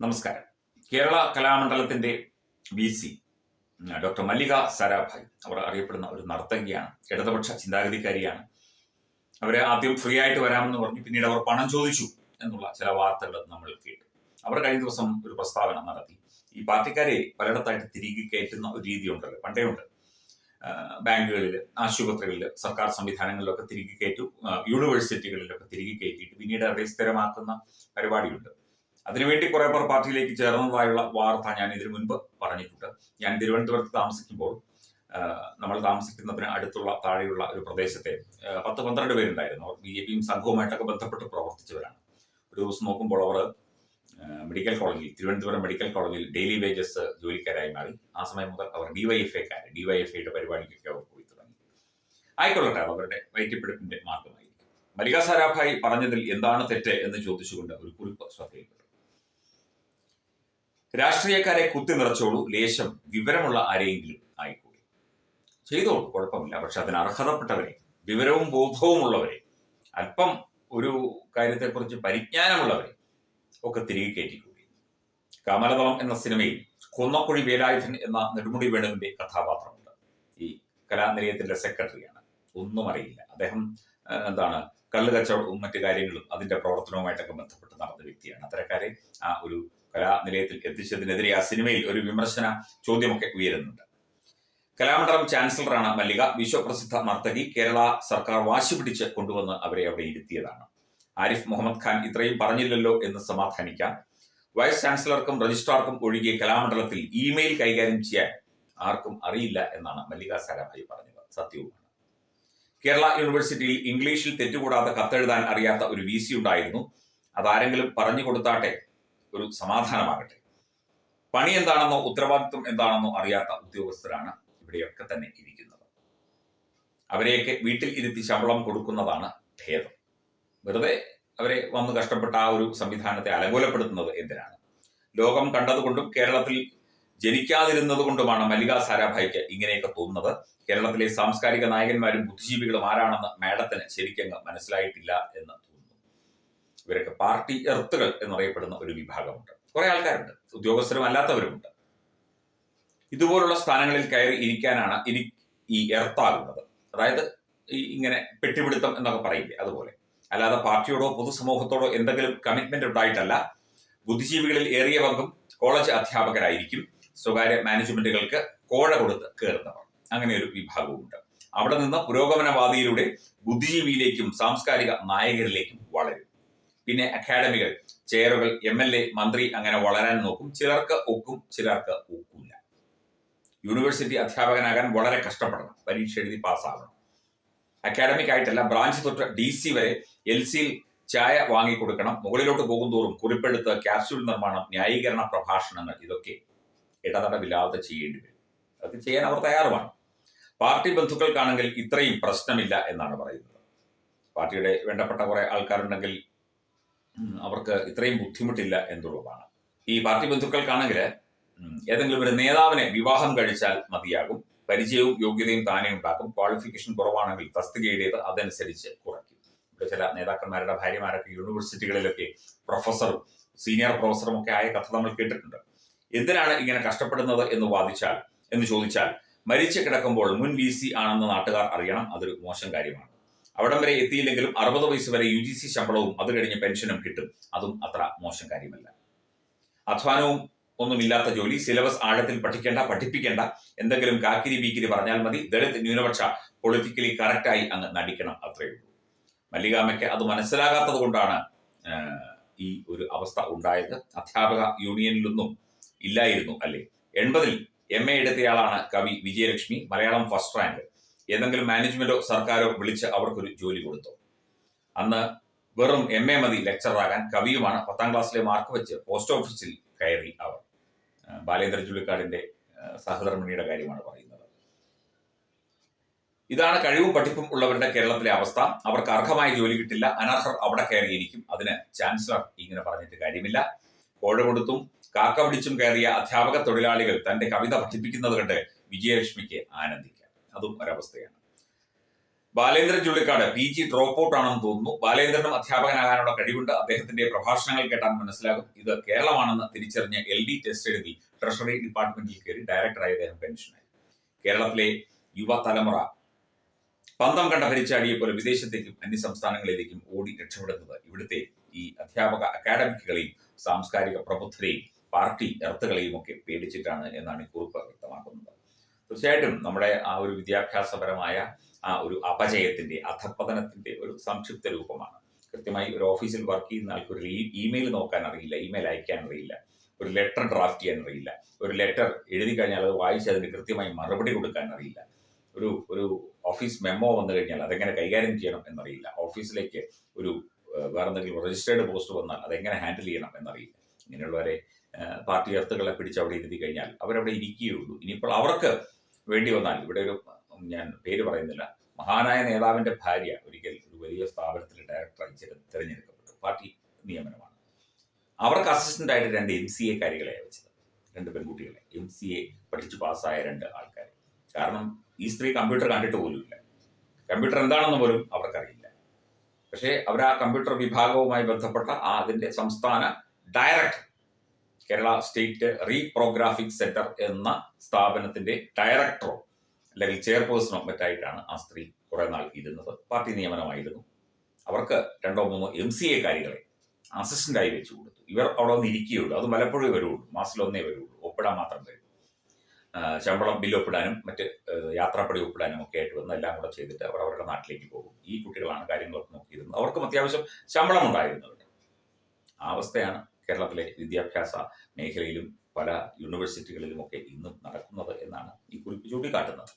നമസ്കാരം. Kerala കലാമണ്ഡലത്തിന്റെ V C doctor Mallika Sarabhai. അവർ അറിയപ്പെടുന്ന ഒരു നർത്തകിയാണ് ഇടതുപക്ഷ ചിന്താഗതിക്കാരിയാണ്. അവരെ ആദ്യം ഫ്രീ ആയിട്ട് വരാമെന്ന് പറഞ്ഞു പിന്നീട് അവർ പണം ചോദിച്ചു എന്നുള്ള ചില വാർത്തകൾ നമ്മൾ കേട്ടു. അവർ കഴിഞ്ഞ ദിവസം ഒരു പ്രസ്താവന നടത്തി. ഈ പാർട്ടിക്കാരെ പലയിടത്തായിട്ട് തിരികെ കയറ്റുന്ന ഒരു രീതി ഉണ്ടല്ലോ പണ്ടേ ഉണ്ട്. ബാങ്കുകളിൽ ആശുപത്രികളിൽ സർക്കാർ സംവിധാനങ്ങളിലൊക്കെ തിരികെ കയറ്റു യൂണിവേഴ്സിറ്റികളിലൊക്കെ തിരികെ കയറ്റിയിട്ട് പിന്നീട് അവരെ സ്ഥിരമാക്കുന്ന പരിപാടിയുണ്ട്. അതിനുവേണ്ടി കുറെ പേർ പാർട്ടിയിലേക്ക് ചേർന്നതായുള്ള വാർത്ത ഞാൻ ഇതിനു മുൻപ് പറഞ്ഞിട്ടുണ്ട്. ഞാൻ തിരുവനന്തപുരത്ത് താമസിക്കുമ്പോൾ നമ്മൾ താമസിക്കുന്നതിന് അടുത്തുള്ള താഴെയുള്ള ഒരു പ്രദേശത്തെ പത്ത് പന്ത്രണ്ട് പേരുണ്ടായിരുന്നു. അവർ ബി ജെ പിയും സംഘവുമായിട്ടൊക്കെ ബന്ധപ്പെട്ട് പ്രവർത്തിച്ചവരാണ്. ഒരു ദിവസം നോക്കുമ്പോൾ അവർ മെഡിക്കൽ കോളേജിൽ തിരുവനന്തപുരം മെഡിക്കൽ കോളേജിൽ ഡെയിലി വേജസ് ജോലിക്കാരായി മാറി. ആ സമയം മുതൽ അവർ ഡിവൈഎഫ്ഐക്കാർ ഡിവൈഎഫ്ഐയുടെ പരിപാടിക്കൊക്കെ അവർ പോയി തുടങ്ങി. ആയിക്കൊള്ളട്ടെ അവരുടെ വയറ്റിപ്പിടിപ്പിന്റെ മാർഗമായിരിക്കും. മല്ലിക സാരാഭായി പറഞ്ഞതിൽ എന്താണ് തെറ്റ് എന്ന് ചോദിച്ചുകൊണ്ട് ഒരു കുറിപ്പ് ശ്രദ്ധയിൽപ്പെട്ടു രാഷ്ട്രീയക്കാരെ കുത്തി നിറച്ചോളൂ. ലേശം വിവരമുള്ള ആരെയെങ്കിലും ആയിക്കൂടി. ചെയ്തോളൂ. കുഴപ്പമില്ല. പക്ഷെ അതിന് അർഹതപ്പെട്ടവരെ വിവരവും ബോധവും ഉള്ളവരെ അല്പം ഒരു കാര്യത്തെക്കുറിച്ച് പരിജ്ഞാനമുള്ളവരെ ഒക്കെ തിരികെ കയറ്റിക്കൂടി. കമലതളം എന്ന സിനിമയിൽ കുന്നക്കുഴി വേലായുധൻ എന്ന നെടുമുടി വേണുവിന്റെ കഥാപാത്രമുണ്ട്. ഈ കലാനിലയത്തിന്റെ സെക്രട്ടറിയാണ്. ഒന്നും അറിയില്ല. അദ്ദേഹം എന്താണ് കള്ള് കച്ചവടവും മറ്റു കാര്യങ്ങളും അതിന്റെ പ്രവർത്തനവുമായിട്ടൊക്കെ ബന്ധപ്പെട്ട് നടന്ന വ്യക്തിയാണ്. അത്തരക്കാരെ ആ ഒരു കലാനിലയത്തിൽ എത്തിച്ചതിനെതിരെ ആ സിനിമയിൽ ഒരു വിമർശന ചോദ്യമൊക്കെ ഉയരുന്നുണ്ട്. കലാമണ്ഡലം ചാൻസലറാണ് മല്ലിക. വിശ്വപ്രസിദ്ധ നർത്തകി. കേരള സർക്കാർ വാശി പിടിച്ച് കൊണ്ടുവന്ന് അവരെ അവിടെ ഇരുത്തിയതാണ്. ആരിഫ് മുഹമ്മദ് ഖാൻ ഇത്രയും പറഞ്ഞില്ലല്ലോ എന്ന് സമാധാനിക്കാം. വൈസ് ചാൻസലർക്കും രജിസ്ട്രാർക്കും ഒഴികെ കലാമണ്ഡലത്തിൽ ഇമെയിൽ കൈകാര്യം ചെയ്യാൻ ആർക്കും അറിയില്ല എന്നാണ് മല്ലിക സാരാഭായി പറഞ്ഞത്. സത്യവുമാണ്. കേരള യൂണിവേഴ്സിറ്റിയിൽ ഇംഗ്ലീഷിൽ തെറ്റുകൂടാതെ കത്തെഴുതാൻ അറിയാത്ത ഒരു വി സി ഉണ്ടായിരുന്നു. അതാരെങ്കിലും പറഞ്ഞു കൊടുത്താട്ടെ ഒരു സമാധാനമാകട്ടെ. പണി എന്താണെന്നോ ഉത്തരവാദിത്വം എന്താണെന്നോ അറിയാത്ത ഉദ്യോഗസ്ഥരാണ് ഇവിടെയൊക്കെ തന്നെ ഇരിക്കുന്നത്. അവരെയൊക്കെ വീട്ടിൽ ഇരുത്തി ശമ്പളം കൊടുക്കുന്നതാണ് ഭേദം. വെറുതെ അവരെ വന്ന് കഷ്ടപ്പെട്ട ആ ഒരു സംവിധാനത്തെ അലങ്കോലപ്പെടുത്തുന്നത് എന്തിനാണ്? ലോകം കണ്ടതുകൊണ്ടും കേരളത്തിൽ ജനിക്കാതിരുന്നത് കൊണ്ടുമാണ് മല്ലിക സാരാഭായിക്ക് ഇങ്ങനെയൊക്കെ തോന്നുന്നത്. കേരളത്തിലെ സാംസ്കാരിക നായകന്മാരും ബുദ്ധിജീവികളും ആരാണെന്ന് മാഡത്തിന് ശരിക്കങ്ങ് മനസ്സിലായിട്ടില്ല എന്ന് തോന്നുന്നു. ഇവരൊക്കെ പാർട്ടി എർത്തുകൾ എന്നറിയപ്പെടുന്ന ഒരു വിഭാഗമുണ്ട്. കുറെ ആൾക്കാരുണ്ട്. ഉദ്യോഗസ്ഥരും അല്ലാത്തവരുമുണ്ട് ഇതുപോലുള്ള സ്ഥാനങ്ങളിൽ കയറി ഇരിക്കാനാണ് ഇനി ഈ എർത്താകുന്നത്. അതായത് ഈ ഇങ്ങനെ പെട്ടിപിടുത്തം എന്നൊക്കെ പറയില്ലേ അതുപോലെ. അല്ലാതെ പാർട്ടിയോടോ പൊതുസമൂഹത്തോടോ എന്തെങ്കിലും കമ്മിറ്റ്മെന്റ് ഉണ്ടായിട്ടല്ല. ബുദ്ധിജീവികളിൽ ഏറിയ പങ്കും കോളേജ് അധ്യാപകരായിരിക്കും. സ്വകാര്യ മാനേജ്മെന്റുകൾക്ക് കോഴ കൊടുത്ത് കയറുന്നവർ അങ്ങനെ ഒരു വിഭാഗവുമുണ്ട്. അവിടെ നിന്ന് പുരോഗമനവാദിയിലൂടെ ബുദ്ധിജീവിയിലേക്കും സാംസ്കാരിക നായകരിലേക്കും വളരും. പിന്നെ അക്കാഡമികൾ ചെയറുകൾ എം എൽ എ മന്ത്രി അങ്ങനെ വളരാൻ നോക്കും. ചിലർക്ക് ഒക്കും ചിലർക്ക് ഒക്കില്ല യൂണിവേഴ്സിറ്റി അധ്യാപകനാകാൻ വളരെ കഷ്ടപ്പെടണം. പരീക്ഷ എഴുതി പാസ്സാകണം അക്കാഡമിക് ആയിട്ടല്ല ബ്രാഞ്ച് തൊട്ട് ഡി സി വരെ എൽ സിയിൽ ചായ വാങ്ങിക്കൊടുക്കണം. മുകളിലോട്ട് പോകും തോറും കുറിപ്പെടുത്ത് ക്യാപ്സ്യൂൾ നിർമ്മാണം ന്യായീകരണ പ്രഭാഷണങ്ങൾ ഇതൊക്കെ ഇടതടവില്ലാതെ ചെയ്യേണ്ടി വരും. അതൊക്കെ ചെയ്യാൻ അവർ തയ്യാറുമാണ്. പാർട്ടി ബന്ധുക്കൾക്കാണെങ്കിൽ ഇത്രയും പ്രശ്നമില്ല എന്നാണ് പറയുന്നത്. പാർട്ടിയുടെ വേണ്ടപ്പെട്ട കുറെ ആൾക്കാരുണ്ടെങ്കിൽ അവർക്ക് ഇത്രയും ബുദ്ധിമുട്ടില്ല എന്നുള്ളതാണ്. ഈ പാർട്ടി ബന്ധുക്കൾക്കാണെങ്കിൽ ഏതെങ്കിലും ഒരു നേതാവിനെ വിവാഹം കഴിച്ചാൽ മതിയാകും പരിചയവും യോഗ്യതയും താനേ ഉണ്ടാക്കും ക്വാളിഫിക്കേഷൻ കുറവാണെങ്കിൽ തസ്തികയുടേത് അതനുസരിച്ച് കുറയ്ക്കും. ഇവിടെ ചില നേതാക്കന്മാരുടെ ഭാര്യമാരൊക്കെ യൂണിവേഴ്സിറ്റികളിലൊക്കെ പ്രൊഫസറും സീനിയർ പ്രൊഫസറും ഒക്കെ ആയ കഥ നമ്മൾ കേട്ടിട്ടുണ്ട്. എന്തിനാണ് ഇങ്ങനെ കഷ്ടപ്പെടുന്നത് എന്ന് വാദിച്ചാൽ എന്ന് ചോദിച്ചാൽ മരിച്ചു കിടക്കുമ്പോൾ മുൻ വി സി ആണെന്ന് നാട്ടുകാർ അറിയണം അതൊരു മോശം കാര്യമാണ്. അവിടം വരെ എത്തിയില്ലെങ്കിലും അറുപത് വയസ്സ് വരെ യു ജി സി ശമ്പളവും അത് കഴിഞ്ഞ് പെൻഷനും കിട്ടും. അതും അത്ര മോശം കാര്യമല്ല. അധ്വാനവും ഒന്നുമില്ലാത്ത ജോലി സിലബസ് ആഴത്തിൽ പഠിക്കേണ്ട പഠിപ്പിക്കേണ്ട എന്തെങ്കിലും കാക്കിരി ബീക്കിരി പറഞ്ഞാൽ മതി ദളിത് ന്യൂനപക്ഷ പൊളിറ്റിക്കലി കറക്റ്റായി അങ്ങ് നടിക്കണം അത്രയേ ഉള്ളൂ. മല്ലികാമയ്ക്ക് അത് മനസ്സിലാകാത്തത് കൊണ്ടാണ് ഈ ഒരു അവസ്ഥ ഉണ്ടായത്. അധ്യാപക യൂണിയനിലൊന്നും ഇല്ലായിരുന്നു അല്ലേ? എൺപതിൽ എം എ എടുത്തയാളാണ് കവി വിജയലക്ഷ്മി മലയാളം ഫസ്റ്റ് റാങ്ക്. ഏതെങ്കിലും മാനേജ്മെന്റോ സർക്കാരോ വിളിച്ച് അവർക്കൊരു ജോലി കൊടുത്തു. അന്ന് വെറും എം എ മതി ലെക്ചറാകാൻ കവിയുമാണ് പത്താം ക്ലാസ്സിലെ മാർക്ക് വെച്ച് പോസ്റ്റ് ഓഫീസിൽ കയറി അവർ. ബാലേന്ദ്ര ചുള്ളിക്കാടിന്റെ സഹധർമ്മിണിയുടെ കാര്യമാണ് പറയുന്നത്. ഇതാണ് കഴിവും പഠിപ്പും ഉള്ളവരുടെ കേരളത്തിലെ അവസ്ഥ. അവർക്ക് അർഹമായ ജോലി കിട്ടില്ല. അനർഹർ അവിടെ കയറിയിരിക്കും. അതിന് ചാൻസലർ ഇങ്ങനെ പറഞ്ഞിട്ട് കാര്യമില്ല. കോഴ കൊടുത്തും കാക്ക പിടിച്ചും കയറിയ അധ്യാപക തൊഴിലാളികൾ തന്റെ കവിത പഠിപ്പിക്കുന്നത് കണ്ട് വിജയലക്ഷ്മിക്ക് ആനന്ദിക്കാം. അതും ഒരവസ്ഥയാണ്. Balendran Chullikkad P G drop out ആണെന്ന് തോന്നുന്നു. ബാലേന്ദ്രനും അധ്യാപകനാകാനുള്ള കഴിവുണ്ട്. അദ്ദേഹത്തിന്റെ പ്രഭാഷണങ്ങൾ കേട്ടാൽ മനസ്സിലാകും. ഇത് കേരളമാണെന്ന് തിരിച്ചറിഞ്ഞ എൽ ഡി ടെസ്റ്റ് എഴുതി ട്രഷറി ഡിപ്പാർട്ട്മെന്റിൽ കയറി ഡയറക്ടറായി അദ്ദേഹം പെൻഷനായി കേരളത്തിലെ യുവതലമുറ പന്തം കണ്ട ഭരിച്ചാടിയെ പോലെ വിദേശത്തേക്കും അന്യ സംസ്ഥാനങ്ങളിലേക്കും ഓടി രക്ഷപ്പെടുന്നത് ഇവിടുത്തെ ഈ അധ്യാപക അക്കാഡമിക്കുകളെയും സാംസ്കാരിക പ്രബുദ്ധരെയും പാർട്ടി എർത്തുകളെയും ഒക്കെ പേടിച്ചിട്ടാണ് എന്നാണ് കുറിപ്പ് തീർച്ചയായിട്ടും നമ്മുടെ ആ ഒരു വിദ്യാഭ്യാസപരമായ ആ ഒരു അപജയത്തിന്റെ അധപ്പതനത്തിന്റെ ഒരു സംക്ഷിപ്ത രൂപമാണ്. കൃത്യമായി ഒരു ഓഫീസിൽ വർക്ക് ചെയ്യുന്ന ആൾക്ക് ഒരു ഇമെയിൽ നോക്കാൻ അറിയില്ല ഇമെയിൽ അയക്കാൻ അറിയില്ല ഒരു ലെറ്റർ ഡ്രാഫ്റ്റ് ചെയ്യാൻ അറിയില്ല ഒരു ലെറ്റർ എഴുതി കഴിഞ്ഞാൽ അത് വായിച്ച് അതിന് കൃത്യമായി മറുപടി കൊടുക്കാൻ അറിയില്ല. ഒരു ഒരു ഓഫീസ് മെമ്മോ വന്നു കഴിഞ്ഞാൽ അതെങ്ങനെ കൈകാര്യം ചെയ്യണം എന്നറിയില്ല. ഓഫീസിലേക്ക് ഒരു വേറെ എന്തെങ്കിലും രജിസ്റ്റേർഡ് പോസ്റ്റ് വന്നാൽ അതെങ്ങനെ ഹാൻഡിൽ ചെയ്യണം എന്നറിയില്ല. ഇങ്ങനെയുള്ളവരെ പാർട്ടി എർത്തുകളെ പിടിച്ച് അവിടെ ഇരുത്തി കഴിഞ്ഞാൽ അവരവിടെ ഇരിക്കുകയുള്ളൂ. ഇനിയിപ്പോൾ അവർക്ക് വേണ്ടി വന്നാൽ ഇവിടെ ഒരു ഞാൻ പേര് പറയുന്നില്ല. മഹാനായ നേതാവിന്റെ ഭാര്യ ഒരിക്കൽ ഒരു വലിയ സ്ഥാപനത്തിലെ ഡയറക്ടറായി തിരഞ്ഞെടുക്കപ്പെട്ടു. പാർട്ടി നിയമനമാണ്. അവർക്ക് അസിസ്റ്റന്റ് ആയിട്ട് രണ്ട് എം സി എ കാര്യങ്ങളെ വെച്ചത്. രണ്ട് പെൺകുട്ടികളെ. എം സി എ പഠിച്ചു പാസ്സായ രണ്ട് ആൾക്കാർ കാരണം ഈ സ്ത്രീ കമ്പ്യൂട്ടർ കണ്ടിട്ട് പോലുമില്ല കമ്പ്യൂട്ടർ എന്താണെന്ന് പോലും അവർക്കറിയില്ല. പക്ഷേ അവർ ആ കമ്പ്യൂട്ടർ വിഭാഗവുമായി ബന്ധപ്പെട്ട ആ അതിന്റെ സംസ്ഥാന director Kerala state reprographic centre എന്ന സ്ഥാപനത്തിന്റെ ഡയറക്ടറോ അല്ലെങ്കിൽ ചെയർപേഴ്സണോ മറ്റായിട്ടാണ് ആ സ്ത്രീ കുറെ നാൾ ഇരുന്നത്. പാർട്ടി നിയമനമായിരുന്നു. അവർക്ക് രണ്ടോ മൂന്നോ എം സി എ കാര്യങ്ങളെ അസിസ്റ്റന്റായി വെച്ചു കൊടുത്തു. ഇവർ അവിടെ ഒന്ന് ഇരിക്കുകയുള്ളൂ. അത് വലപ്പോഴേ വരുള്ളൂ. മാസത്തിലൊന്നേ വരുള്ളൂ. ഒപ്പിടാൻ മാത്രം വരും. ശമ്പളം ബില്ല് ഒപ്പിടാനും മറ്റ് യാത്രാപ്പടി ഒപ്പിടാനും ഒക്കെ ആയിട്ട് വന്ന് എല്ലാം കൂടെ ചെയ്തിട്ട് അവർ അവരുടെ നാട്ടിലേക്ക് പോകും. ഈ കുട്ടികളാണ് കാര്യങ്ങളൊക്കെ നോക്കിയിരുന്നത്. അവർക്കും അത്യാവശ്യം ശമ്പളം ഉണ്ടായിരുന്നവർ ആ അവസ്ഥയാണ് കേരളത്തിലെ വിദ്യാഭ്യാസ മേഖലയിലും പല യൂണിവേഴ്സിറ്റികളിലുമൊക്കെ ഇന്നും നടക്കുന്നത് എന്നാണ് ഈ കുറിപ്പ് ചൂണ്ടിക്കാട്ടുന്നത്.